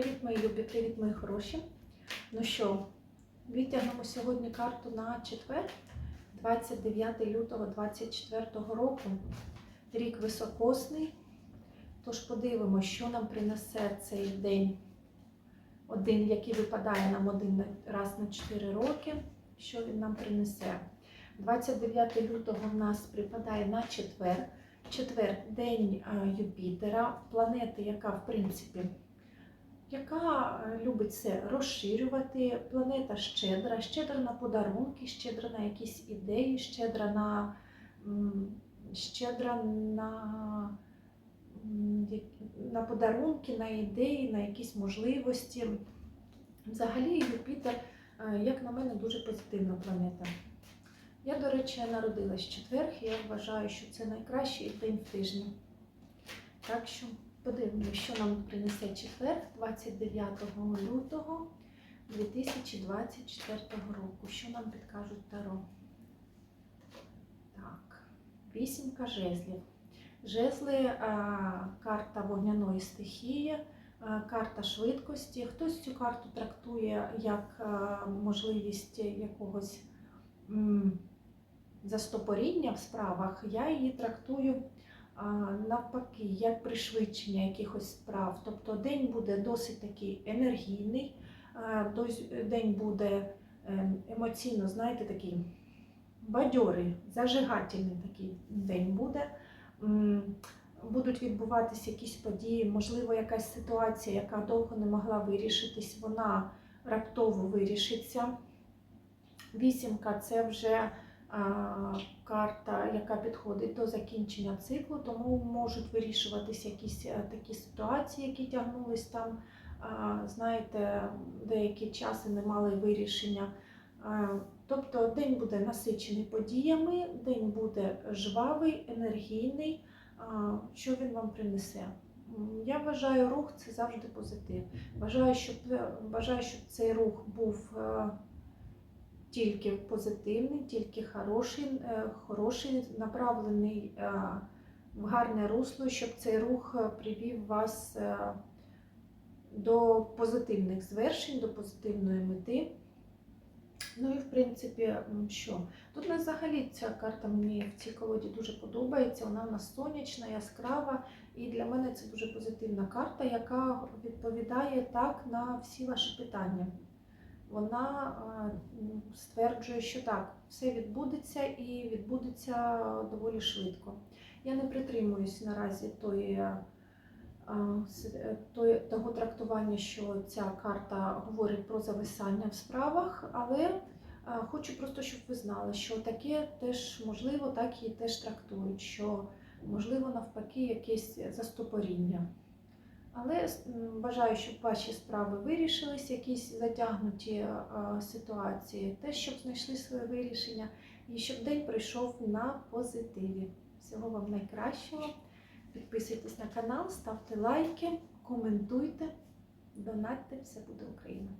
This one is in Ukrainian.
Привіт, мої любі, привіт, мої хороші. Ну що, витягнемо сьогодні карту на четвер, 29 лютого 2024 року. Рік високосний. Тож подивимося, що нам принесе цей день, один, який випадає нам один раз на 4 роки. Що він нам принесе? 29 лютого в нас припадає на четвер. Четвер день Юпітера, планети, яка в принципі яка е, любить це розширювати. Планета щедра, щедра на подарунки, щедра на якісь ідеї, щедра на, щедра на, на подарунки, на ідеї, на якісь можливості. Взагалі, Юпітер, е, як на мене, дуже позитивна планета. Я, до речі, народилась в четвер, і я вважаю, що це найкращий день в тижні. Так що подивимося, що нам принесе четвер, 29 лютого 2024 року. Що нам підкажуть Таро? Так, вісімка жезлів. Жезли карта вогняної стихії, карта швидкості. Хтось цю карту трактує як можливість якогось застопоріння в справах. Я її трактую навпаки, як пришвидшення якихось справ. Тобто день буде досить такий енергійний, день буде ем, емоційно, знаєте, такий бадьорий, зажигательний такий день буде. Будуть відбуватися якісь події, можливо, якась ситуація, яка довго не могла вирішитись, вона раптово вирішиться. Вісімка це вже карта, яка підходить до закінчення циклу, тому можуть вирішуватися якісь е, такі ситуації, які тягнулись там. Знаєте, деякі часи не мали вирішення. Тобто день буде насичений подіями, день буде жвавий, енергійний. Що він вам принесе? Я вважаю, рух це завжди позитив. Бажаю, щоб, бажаю, щоб цей рух був е, тільки позитивний, тільки хороший, е, хороший направлений е, в гарне русло, щоб цей рух е, привів вас до позитивних звершень, до позитивної мети. Ну і в принципі, що? Тут у взагалі ця карта мені в цій колоді дуже подобається. Вона у нас сонячна, яскрава, і для мене це дуже позитивна карта, яка відповідає так на всі ваші питання вона е, стверджує, що так, все відбудеться і відбудеться доволі швидко. Я не притримуюсь наразі е, е, тої- того трактування, що ця карта говорить про зависання в справах, але хочу просто, щоб ви знали, що таке теж можливо, так і теж трактують, що можливо навпаки якесь застопоріння. Але бажаю, щоб ваші справи вирішились, якісь затягнуті е, ситуації, те, щоб знайшли своє вирішення, і щоб день пройшов на позитиві. Всього вам найкращого. Підписуйтесь на канал, ставте лайки, коментуйте, донатьте, все буде Україна!